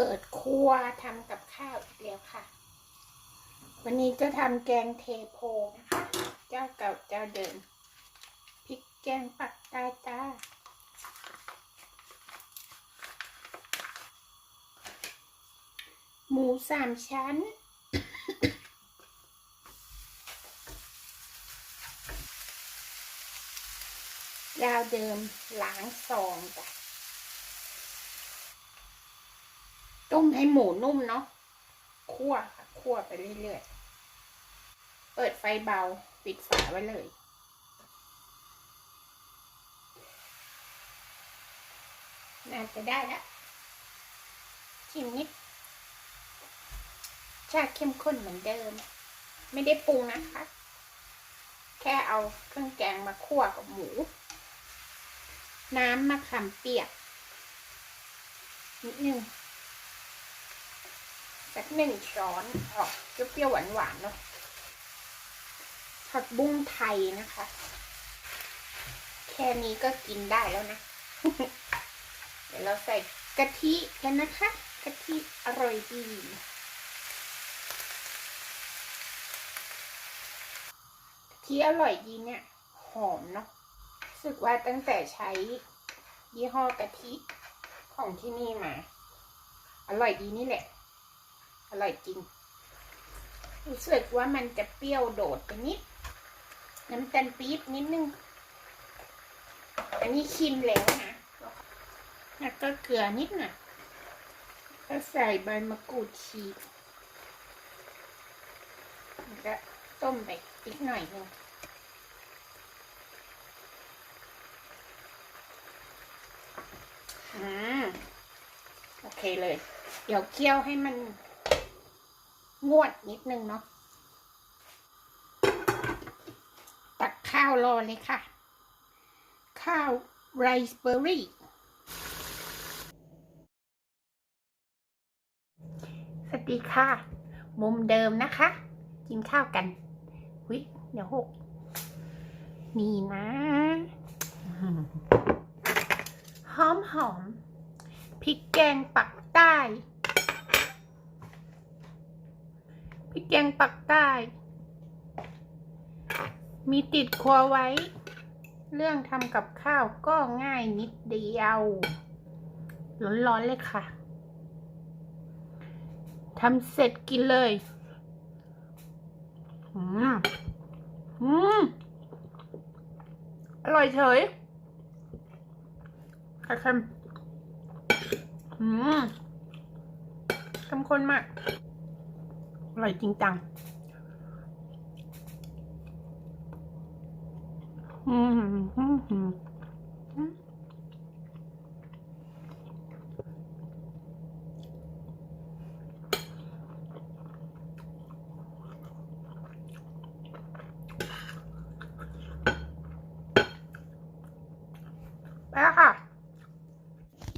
เปิดครัวทำกับข้าวอีกแล้วค่ะ วันนี้จะทำแกงเทโพนะคะ เจ้าเก่าเจ้าเดิมพริกแกงปักใต้จ้าหมูสามชั้นดาวเดิมหล้างซองจ้ะ ต้ม ให้หมูนุ่มเนาะคั่วค่ะคั่วไปเรื่อยๆ เปิดไฟเบา ปิดฝาไว้เลยน่าจะได้แล้วชิมนิดชาเข้มข้นเหมือนเดิม ไม่ได้ปรุงนะคะ แค่เอาเครื่องแกงมาคั่วกับหมู น้ำมะขามเปียกนิดนึง สักหนึ่งช้อนออกเปรี้ยวๆหวานๆเนาะผักบุ้งไทยนะคะ แค่นี้ก็กินได้แล้วนะ เดี๋ยวเราใส่กะทิกันนะคะ กะทิอร่อยดีกะทิอร่อยดีเนี่ยหอมเนาะรู้สึกว่าตั้งแต่ใช้ยี่ห้อกะทิของที่นี่มา อร่อยดีนี่แหละ อร่อยจริง รู้สึกว่ามันจะเปรี้ยวโดดไปนิด น้ำตาลปี๊บนิดนึง อันนี้ชิมแล้วนะแล้วก็เกลือนิดหน่อยก็ใส่ใบมะกรูดฉีกแล้วก็ต้มไปอีกหน่อยหนึงอืม โอเคเลย เดี๋ยวเคี่ยวให้มัน งวดนิดนึงเนาะตักข้าวรอเลยค่ะ ข้าวไรซ์เบอร์รี่ สวัสดีค่ะ มุมเดิมนะคะ กินข้าวกันวิเดี๋ยวหก นี่นะ หอมหอมพริกแกงปักใต้ พ ริกแกงปักใต้ มีติดครัวไว้ เรื่องทำกับข้าวก็ง่ายนิดเดียวร้อนๆเลยค่ะทำเสร็จกินเลย อืม อืม อร่อยเฉยไข่เค็มอืมเข้มข้นมาก อร่อยจริงจัง อืมอืมอืมอืมไปแล้วค่ะ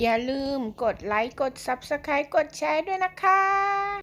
อย่าลืมกดไลค์ กด Subscribe กดแชร์ด้วยนะคะ